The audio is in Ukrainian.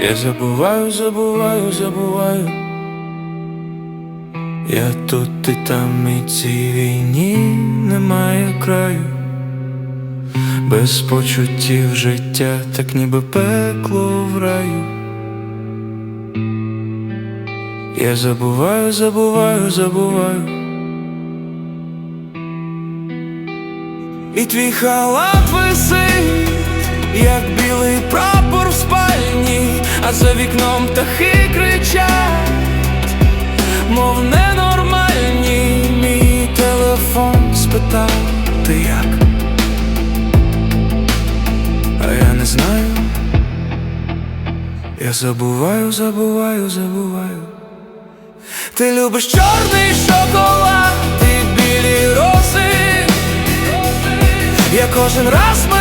Я забуваю, забуваю, забуваю. Я тут і там і цій війні немає краю. Без почуттів життя, так ніби пекло в раю. Я забуваю, забуваю, забуваю. І твій халат висить, вікном птахи кричать, мов ненормальні, мій телефон спитав, ти як? А я не знаю. Я забуваю, забуваю, забуваю. Ти любиш чорний шоколад і білі рози. Я кожен раз